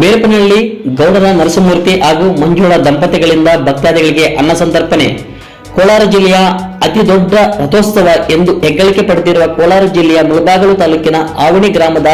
ಬೇರಪನಹಳ್ಳಿ, ಗೌಡರ ನರಸಿಂಹಮೂರ್ತಿ ಹಾಗೂ ಮಂಜುಳ ದಂಪತಿಗಳಿಂದ ಭಕ್ತಾದಿಗಳಿಗೆ ಅನ್ನ ಸಂತರ್ಪಣೆ. ಕೋಲಾರ ಜಿಲ್ಲೆಯ ಅತಿ ದೊಡ್ಡ ರಥೋತ್ಸವ ಎಂದು ಹೆಗ್ಗಳಿಕೆ ಪಡೆದಿರುವ ಕೋಲಾರ ಜಿಲ್ಲೆಯ ಮುಳಬಾಗಲು ತಾಲೂಕಿನ ಆವಣಿ ಗ್ರಾಮದ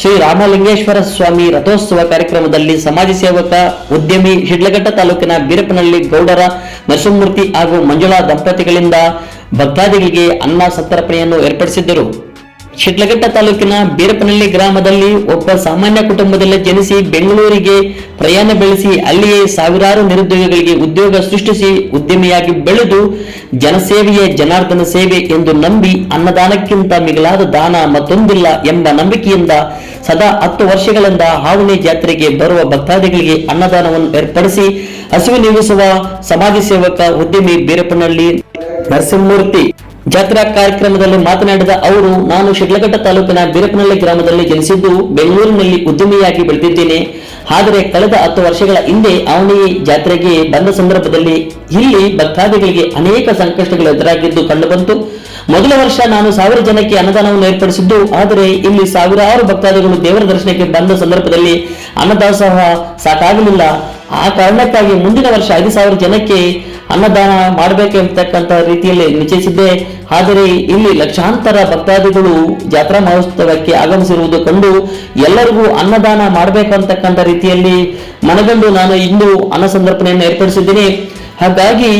ಶ್ರೀ ರಾಮಲಿಂಗೇಶ್ವರ ಸ್ವಾಮಿ ರಥೋತ್ಸವ ಕಾರ್ಯಕ್ರಮದಲ್ಲಿ ಸಮಾಜ ಸೇವಕ, ಉದ್ಯಮಿ ಶಿಡ್ಲಘಟ್ಟ ತಾಲೂಕಿನ ಬೀರಪ್ಪನಹಳ್ಳಿ, ಗೌಡರ ನರಸಿಂಹಮೂರ್ತಿ ಹಾಗೂ ಮಂಜುಳಾ ದಂಪತಿಗಳಿಂದ ಭಕ್ತಾದಿಗಳಿಗೆ ಅನ್ನ ಸಂತರ್ಪಣೆಯನ್ನು ಏರ್ಪಡಿಸಿದ್ದರು. ಶಿಡ್ಲಘಟ್ಟ ತಾಲೂಕಿನ ಬೀರಪ್ಪನಹಳ್ಳಿ ಗ್ರಾಮದಲ್ಲಿ ಒಬ್ಬ ಸಾಮಾನ್ಯ ಕುಟುಂಬದಲ್ಲಿ ಜನಿಸಿ ಬೆಂಗಳೂರಿಗೆ ಪ್ರಯಾಣ ಬೆಳೆಸಿ ಅಲ್ಲಿಯೇ ಸಾವಿರಾರು ನಿರುದ್ಯೋಗಿಗಳಿಗೆ ಉದ್ಯೋಗ ಸೃಷ್ಟಿಸಿ ಉದ್ಯಮಿಯಾಗಿ ಬೆಳೆದು ಜನಸೇವೆಯೇ ಜನಾರ್ದನ ಸೇವೆ ಎಂದು ನಂಬಿ ಅನ್ನದಾನಕ್ಕಿಂತ ಮಿಗಿಲಾದ ದಾನ ಮತ್ತೊಂದಿಲ್ಲ ಎಂಬ ನಂಬಿಕೆಯಿಂದ ಸದಾ ಹತ್ತು ವರ್ಷಗಳಿಂದ ಹಾವಣಿ ಜಾತ್ರೆಗೆ ಬರುವ ಭಕ್ತಾದಿಗಳಿಗೆ ಅನ್ನದಾನವನ್ನು ಏರ್ಪಡಿಸಿ ಹಸಿವು ನೀಗಿಸುವ ಸಮಾಜ ಸೇವಕ ಉದ್ಯಮಿ ಬೀರಪ್ಪನಹಳ್ಳಿ ನರಸಿಂಹಮೂರ್ತಿ. ಜಾತ್ರಾ ಕಾರ್ಯಕ್ರಮದಲ್ಲಿ ಮಾತನಾಡಿದ ಅವರು, ನಾನು ಶಿಡ್ಲಘಟ್ಟ ತಾಲೂಕಿನ ಬೀರಪ್ಪನಹಳ್ಳಿ ಗ್ರಾಮದಲ್ಲಿ ಜನಿಸಿದ್ದು ಬೆಂಗಳೂರಿನಲ್ಲಿ ಉದ್ಯಮಿಯಾಗಿ ಬೆಳೆದಿದ್ದೇನೆ. ಆದರೆ ಕಳೆದ ಹತ್ತು ವರ್ಷಗಳ ಹಿಂದೆ ಅವನಿ ಜಾತ್ರೆಗೆ ಬಂದ ಸಂದರ್ಭದಲ್ಲಿ ಇಲ್ಲಿ ಭಕ್ತಾದಿಗಳಿಗೆ ಅನೇಕ ಸಂಕಷ್ಟಗಳು ಎದುರಾಗಿದ್ದು ಕಂಡುಬಂತು. ಮೊದಲ ವರ್ಷ ನಾನು ಸಾವಿರ ಜನಕ್ಕೆ ಅನ್ನದಾನವನ್ನು ಏರ್ಪಡಿಸಿದ್ದು, ಆದರೆ ಇಲ್ಲಿ ಸಾವಿರಾರು ಭಕ್ತಾದಿಗಳು ದೇವರ ದರ್ಶನಕ್ಕೆ ಬಂದ ಸಂದರ್ಭದಲ್ಲಿ ಅನ್ನದಾಸೋಹ ಸಾಕಾಗಲಿಲ್ಲ. ಆ ಕಾರಣಕ್ಕಾಗಿ ಮುಂದಿನ ವರ್ಷ ಐದು ಸಾವಿರ ಜನಕ್ಕೆ ಅನ್ನದಾನ ಮಾಡಬೇಕೆಂಬತಕ್ಕಂತ ರೀತಿಯಲ್ಲಿ ನಿಶ್ಚಯಿಸಿದ್ದೆ. ಆದರೆ ಇಲ್ಲಿ ಲಕ್ಷಾಂತರ ಭಕ್ತಾದಿಗಳು ಜಾತ್ರಾ ಮಹೋತ್ಸವಕ್ಕೆ ಆಗಮಿಸಿರುವುದು ಕಂಡು ಎಲ್ಲರಿಗೂ ಅನ್ನದಾನ ಮಾಡಬೇಕಂತಕ್ಕಂಥ ರೀತಿಯಲ್ಲಿ ಮನಗಂಡು ನಾನು ಇಂದು ಅನ್ನ ಸಂದರ್ಪಣೆಯನ್ನು ಏರ್ಪಡಿಸಿದ್ದೀನಿ. ಹಾಗಾಗಿ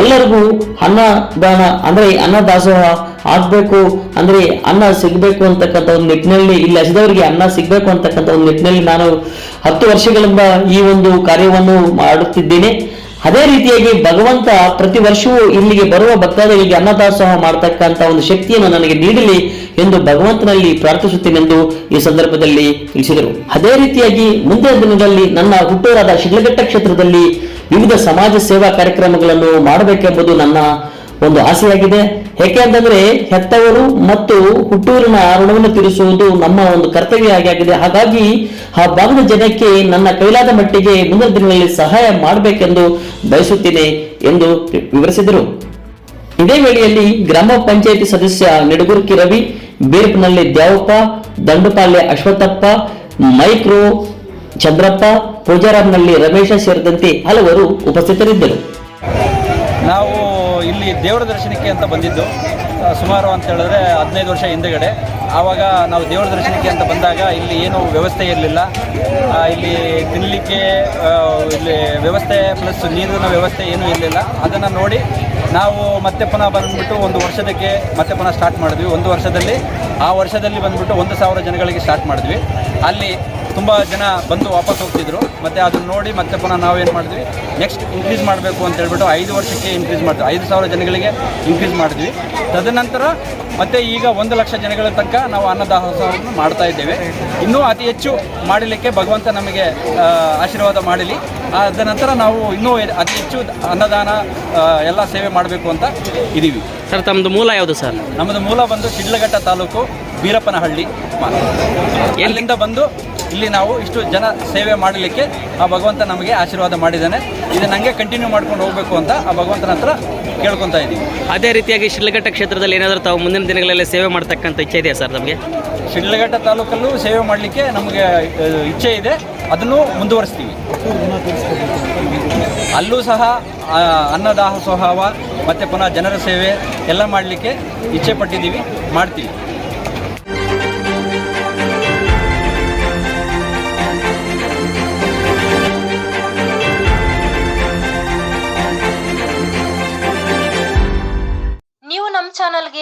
ಎಲ್ಲರಿಗೂ ಅನ್ನದಾನ ಅಂದ್ರೆ ಅನ್ನದಾಸೋಹ ಆಗ್ಬೇಕು, ಅಂದ್ರೆ ಅನ್ನ ಸಿಗ್ಬೇಕು ಅಂತಕ್ಕಂಥ ಒಂದು ನಿಟ್ಟಿನಲ್ಲಿ ಇಲ್ಲಿ ಹಸಿದವರಿಗೆ ಅನ್ನ ಸಿಗ್ಬೇಕು ಅಂತಕ್ಕಂಥ ಒಂದು ನಿಟ್ಟಿನಲ್ಲಿ ನಾನು ಹತ್ತು ವರ್ಷಗಳಿಂದ ಈ ಒಂದು ಕಾರ್ಯವನ್ನು ಮಾಡುತ್ತಿದ್ದೇನೆ. ಅದೇ ರೀತಿಯಾಗಿ ಭಗವಂತ ಪ್ರತಿ ವರ್ಷವೂ ಇಲ್ಲಿಗೆ ಬರುವ ಭಕ್ತಾದಿಗಳಿಗೆ ಅನ್ನದಾಸೋಹ ಮಾಡತಕ್ಕಂತ ಒಂದು ಶಕ್ತಿಯನ್ನು ನನಗೆ ನೀಡಲಿ ಎಂದು ಭಗವಂತನಲ್ಲಿ ಪ್ರಾರ್ಥಿಸುತ್ತೇನೆಂದು ಈ ಸಂದರ್ಭದಲ್ಲಿ ತಿಳಿಸಿದರು. ಅದೇ ರೀತಿಯಾಗಿ ಮುಂದಿನ ದಿನದಲ್ಲಿ ನನ್ನ ಹುಟ್ಟೂರಾದ ಶಿಡ್ಲಘಟ್ಟ ಕ್ಷೇತ್ರದಲ್ಲಿ ವಿವಿಧ ಸಮಾಜ ಸೇವಾ ಕಾರ್ಯಕ್ರಮಗಳನ್ನು ಮಾಡಬೇಕೆಂಬುದು ನನ್ನ ಒಂದು ಆಸೆಯಾಗಿದೆ. ಯಾಕೆ ಅಂತಂದ್ರೆ ಹೆತ್ತವರು ಮತ್ತು ಹುಟ್ಟೂರಿನ ಋಣವನ್ನು ತೀರಿಸುವುದು ನಮ್ಮ ಒಂದು ಕರ್ತವ್ಯ ಆಗಿದೆ. ಹಾಗಾಗಿ ಆ ಭಾಗದ ಜನಕ್ಕೆ ನನ್ನ ಕೈಲಾದ ಮಟ್ಟಿಗೆ ಮುಂದಿನ ದಿನಗಳಲ್ಲಿ ಸಹಾಯ ಮಾಡಬೇಕೆಂದು ಬಯಸುತ್ತೇನೆ ಎಂದು ವಿವರಿಸಿದರು. ಇದೇ ವೇಳೆಯಲ್ಲಿ ಗ್ರಾಮ ಪಂಚಾಯಿತಿ ಸದಸ್ಯ ನಿಡಗುರ್ಕಿ ರವಿ ಬೀರ್ಪ್ನಲ್ಲಿ ದ್ಯಾವಪ್ಪ, ದಂಡುಪಾಳ್ಯ ಅಶ್ವತ್ಥಪ್ಪ, ಮೈಕ್ರೋ ಚಂದ್ರಪ್ಪ ಪೂಜಾರಾಮ್ನಲ್ಲಿ ರಮೇಶ ಸೇರಿದಂತೆ ಹಲವರು ಉಪಸ್ಥಿತರಿದ್ದರು. ನಾವು ಇಲ್ಲಿ ದೇವರ ದರ್ಶನಕ್ಕೆ ಅಂತ ಬಂದಿದ್ದು. ಸುಮಾರು ಅಂತ ಹೇಳಿದ್ರೆ ಹದಿನೈದು ವರ್ಷ ಹಿಂದೆಗಡೆ. ಆವಾಗ ನಾವು ದೇವರ ದರ್ಶನಕ್ಕೆ ಅಂತ ಬಂದಾಗ ಇಲ್ಲಿ ಏನು ವ್ಯವಸ್ಥೆ ಇರಲಿಲ್ಲ. ಇಲ್ಲಿ ತಿನ್ನಲಿಕ್ಕೆ ಇಲ್ಲಿ ವ್ಯವಸ್ಥೆ ಪ್ಲಸ್ ನೀರಿನ ವ್ಯವಸ್ಥೆ ಏನೂ ಇರಲಿಲ್ಲ. ಅದನ್ನು ನೋಡಿ ನಾವು ಮತ್ತೆ ಪುನಃ ಬಂದುಬಿಟ್ಟು ಒಂದು ವರ್ಷದಕ್ಕೆ ಮತ್ತೆ ಪುನಃ ಸ್ಟಾರ್ಟ್ ಮಾಡಿದ್ವಿ. ಒಂದು ವರ್ಷದಲ್ಲಿ, ಆ ವರ್ಷದಲ್ಲಿ ಬಂದ್ಬಿಟ್ಟು ಒಂದು ಸಾವಿರ ಜನಗಳಿಗೆ ಸ್ಟಾರ್ಟ್ ಮಾಡಿದ್ವಿ. ಅಲ್ಲಿ ತುಂಬ ಜನ ಬಂದು ವಾಪಸ್ ಹೋಗ್ತಿದ್ರು. ಮತ್ತು ಅದನ್ನ ನೋಡಿ ಮತ್ತೆ ಪುನಃ ನಾವೇನು ಮಾಡಿದ್ವಿ? ನೆಕ್ಸ್ಟ್ ಇನ್ಕ್ರೀಸ್ ಮಾಡಬೇಕು ಅಂತ ಹೇಳ್ಬಿಟ್ಟು ಐದು ವರ್ಷಕ್ಕೆ ಇನ್ಕ್ರೀಸ್ ಮಾಡ್ತೀವಿ. ಐದು ಸಾವಿರ ಜನಗಳಿಗೆ ಇನ್ಕ್ರೀಸ್ ಮಾಡಿದ್ವಿ. ತದನಂತರ ಮತ್ತೆ ಈಗ ಒಂದು ಲಕ್ಷ ಜನಗಳ ತನಕ ನಾವು ಅನ್ನದಾಸೋಹವನ್ನು ಮಾಡ್ತಾ ಇದ್ದೇವೆ. ಇನ್ನೂ ಅತಿ ಹೆಚ್ಚು ಮಾಡಲಿಕ್ಕೆ ಭಗವಂತ ನಮಗೆ ಆಶೀರ್ವಾದ ಮಾಡಲಿ. ಅದ ನಂತರ ನಾವು ಇನ್ನೂ ಅತಿ ಹೆಚ್ಚು ಅನ್ನದಾನ ಎಲ್ಲ ಸೇವೆ ಮಾಡಬೇಕು ಅಂತ ಇದ್ದೀವಿ ಸರ್ ತಮ್ಮದು ಮೂಲ ಯಾವುದು ಸರ್? ನಮ್ಮದು ಮೂಲ ಬಂದು ಶಿಡ್ಲಘಟ್ಟ ತಾಲೂಕು ಬೀರಪ್ಪನಹಳ್ಳಿ. ಎಲ್ಲಿಂದ ಬಂದು ಇಲ್ಲಿ ನಾವು ಇಷ್ಟು ಜನ ಸೇವೆ ಮಾಡಲಿಕ್ಕೆ ಆ ಭಗವಂತ ನಮಗೆ ಆಶೀರ್ವಾದ ಮಾಡಿದ್ದಾನೆ. ಇದು ನನಗೆ ಕಂಟಿನ್ಯೂ ಮಾಡ್ಕೊಂಡು ಹೋಗಬೇಕು ಅಂತ ಆ ಭಗವಂತನ ಹತ್ರ ಕೇಳ್ಕೊತಾ ಇದ್ದೀವಿ. ಅದೇ ರೀತಿಯಾಗಿ ಶಿಡ್ಲಘಟ್ಟ ಕ್ಷೇತ್ರದಲ್ಲಿ ಏನಾದರೂ ತಾವು ಮುಂದಿನ ದಿನಗಳಲ್ಲಿ ಸೇವೆ ಮಾಡ್ತಕ್ಕಂಥ ಇಚ್ಛೆ ಇದೆಯಾ ಸರ್ ನಮಗೆ? ಶಿಡ್ಲಘಟ್ಟ ತಾಲೂಕಲ್ಲೂ ಸೇವೆ ಮಾಡಲಿಕ್ಕೆ ನಮಗೆ ಇಚ್ಛೆ ಇದೆ. ಅದನ್ನು ಮುಂದುವರಿಸ್ತೀವಿ. ಅಲ್ಲೂ ಸಹ ಅನ್ನದಾಹ ಸ್ವಭಾವ ಮತ್ತು ಪುನಃ ಜನರ ಸೇವೆ ಎಲ್ಲ ಮಾಡಲಿಕ್ಕೆ ಇಚ್ಛೆ ಪಟ್ಟಿದ್ದೀವಿ ಮಾಡ್ತೀವಿ.